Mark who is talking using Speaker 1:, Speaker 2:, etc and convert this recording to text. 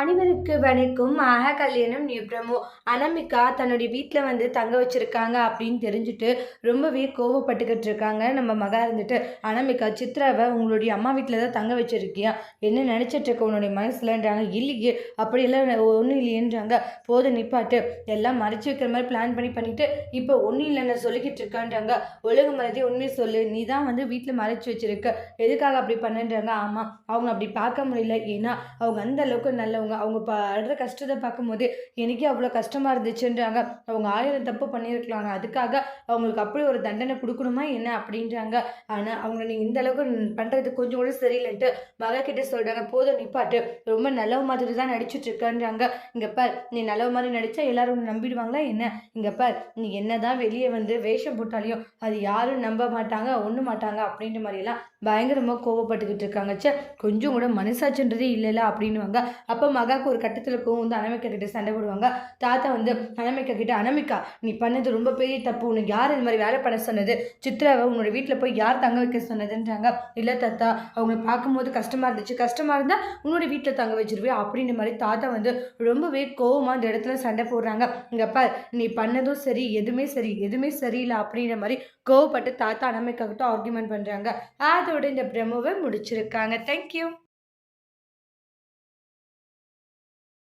Speaker 1: அனைவருக்கு வணக்கம். மகா கல்யாணம் நியூப்ரமோ அனமிகா தன்னுடைய வீட்டில் வந்து தங்க வச்சுருக்காங்க அப்படின்னு தெரிஞ்சுட்டு ரொம்பவே கோவப்பட்டுக்கிட்டு இருக்காங்க. நம்ம மகா இருந்துட்டு அனமிகா சித்ராவை உங்களுடைய அம்மா வீட்டில் தான் தங்க வச்சுருக்கியா? என்ன நினச்சிட்ருக்க உன்னுடைய மனசுலன்றாங்க. இல்லையே அப்படியெல்லாம் ஒன்றும் இல்லையன்றாங்க. போது நிப்பாட்டு எல்லாம் மறைச்சி வைக்கிற மாதிரி பிளான் பண்ணி பண்ணிவிட்டு இப்போ ஒன்றும் இல்லைன்னு சொல்லிக்கிட்டு இருக்கான்றாங்க. ஒழுங்கு மறைதி உண்மையை சொல்லு. நீ தான் வந்து வீட்டில் மறைச்சி வச்சுருக்க. எதுக்காக அப்படி பண்ணுன்றாங்க? ஆமாம் அவங்க அப்படி பார்க்க முடியல. ஏன்னா அவங்க அந்த அளவுக்கு நல்ல அவங்க அவங்க படுற கஷ்டத்தை பார்க்கும்போது எனக்கே அவ்வளோ கஷ்டமாக இருந்துச்சுன்றாங்க. அவங்க ஆயிரம் தப்பு பண்ணியிருக்கலாம். அதுக்காக அவங்களுக்கு அப்படி ஒரு தண்டனை கொடுக்கணுமா என்ன அப்படின்றாங்க. ஆனால் அவங்க நீங்கள் இந்த அளவுக்கு பண்ணுறது கொஞ்சம் கூட சரியில்லைன்ட்டு மகா கிட்ட சொல்கிறாங்க போதும் நிப்பாட்டு ரொம்ப நல்ல மாதிரி தான் நடிச்சுட்ருக்கன்றாங்க. இங்கே பார் நீ நல்ல மாதிரி நடித்தா எல்லாரும் நம்பிடுவாங்களா என்ன? இங்கே பார் நீ என்ன தான் வெளியே வந்து வேஷம் போட்டாலையும் அது யாரும் நம்ப மாட்டாங்க ஒன்று மாட்டாங்க அப்படின்ற மாதிரிலாம் பயங்கரமாக கோவப்பட்டுக்கிட்டு இருக்காங்க. சே கொஞ்சம் கூட மனசாச்சுன்றதே இல்லைல்ல அப்படின்னுவாங்க. அப்போ மகாக்கு ஒரு கட்டத்தில் கோவம் வந்து அனமிக்கா கிட்ட சண்டை போடுவாங்க. தாத்தா வந்து அனமிக்கா கிட்ட அனமிக்கா நீ பண்ணது ரொம்ப பெரிய தப்பு. உனக்கு யார் இந்த மாதிரி வேலை பண்ண சொன்னது? சித்ராவை உன்னோட வீட்டில் போய் யார் தங்க வைக்க சொன்னதுன்றாங்க. இல்லை தாத்தா அவங்க பார்க்கும்போது கஷ்டமாக இருந்துச்சு. கஷ்டமாக இருந்தால் உன்னோட வீட்டில் தங்க வச்சிருவே அப்படின்ற மாதிரி தாத்தா வந்து ரொம்பவே கோவமாக அந்த இடத்துல சண்டை போடுறாங்க. இங்கப்பா நீ பண்ணதும் சரி எதுவுமே சரி எதுவுமே சரியில்லை. அப்படின்ற மாதிரி கோவப்பட்டு தாத்தா அனமிக்கா கிட்ட ஆர்குமெண்ட் பண்ணுறாங்க அதோட இந்த பிரமோவை முடிச்சிருக்காங்க. தேங்க்யூ